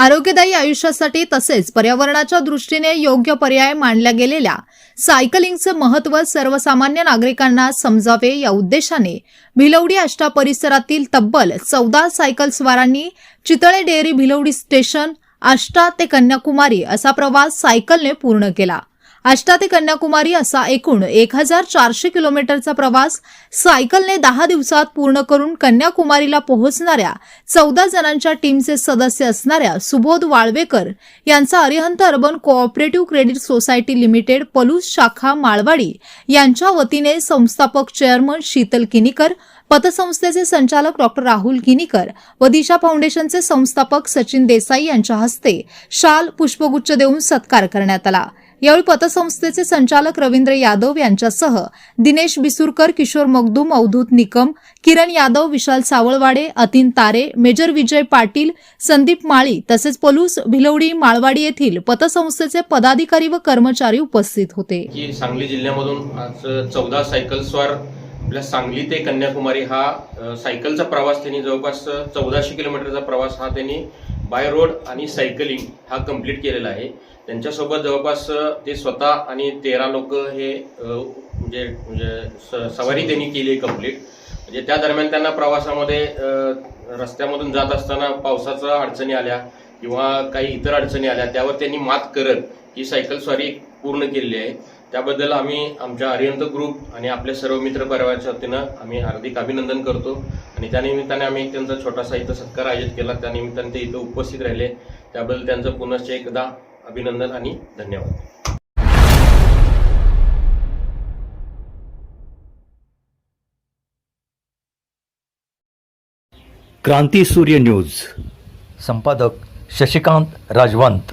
आरोग्यदायी आयुष्यासाठी तसेच पर्यावरणाच्या दृष्टीने योग्य पर्याय मानल्या गेलेल्या सायकलिंगचं महत्त्व सर्वसामान्य नागरिकांना समजावे या उद्देशाने भिलवडी आष्टा परिसरातील तब्बल चौदा सायकल स्वारांनी चितळे डेअरी भिलवडी स्टेशन आष्टा ते कन्याकुमारी असा प्रवास सायकलने पूर्ण केला. आष्टा ते कन्याकुमारी असा एकूण एक हजार चारशे किलोमीटरचा प्रवास सायकलने दहा दिवसात पूर्ण करून कन्याकुमारीला पोहोचणाऱ्या चौदा जणांच्या टीमचे सदस्य असणाऱ्या सुबोध वाळवेकर यांचा Arihant urban cooperative credit society limited Palus शाखा माळवाडी यांच्या वतीने संस्थापक चेअरमन शीतल किनीकर पतसंस्थेचे संचालक डॉक्टर राहुल किनीकर व दिशा फाउंडेशनचे संस्थापक सचिन देसाई यांच्या हस्ते शाल पुष्पगुच्छ देऊन सत्कार करण्यात आला. यावेळी पतसंस्थेचे संचालक रवींद्र यादव यांच्यासह दिनेश बिसुरकर किशोर मगदूम अवधूत निकम किरण यादव विशाल सावळवाडे अतीन तारे मेजर विजय पाटील संदीप माळी तसेच पलूस भिलवडी माळवाडी येथील पतसंस्थेचे पदाधिकारी व कर्मचारी उपस्थित होते. सांगली जिल्ह्यामधून आज चौदा सायकल आपल्या सांगली ते कन्याकुमारी हा सायकलचा प्रवास त्यांनी जवळपास चौदाशे किलोमीटरचा प्रवास हा त्यांनी बाय रोड आणि सायकलिंग हा कंप्लीट केलेला आहे. त्यांच्यासोबत जवळपास ते स्वतः आणि तेरा लोक हे म्हणजे म्हणजे स- सवारी त्यांनी केली आहे कंप्लीट म्हणजे त्या दरम्यान त्यांना प्रवासामध्ये रस्त्यामधून जात असताना पावसाच्या अडचणी आल्या किंवा काही इतर अडचणी आल्या त्यावर त्यांनी मात करत ही सायकल स्वारी पूर्ण केलेली आहे. त्याबद्दल आम्ही आमच्या अरिहंत ग्रुप आणि आपल्या सर्व मित्र परिवाराच्या वतीनं आम्ही हार्दिक अभिनंदन करतो. आणि त्यानिमित्ताने आम्ही एक त्यांचा छोटासा इथं सत्कार आयोजित केला. त्यानिमित्ताने ते इथं उपस्थित राहिले. त्याबद्दल त्यांचं पुनश्च एकदा अभिनंदन आणि धन्यवाद. क्रांती सूर्य न्यूज. संपादक शशिकांत राजवंत.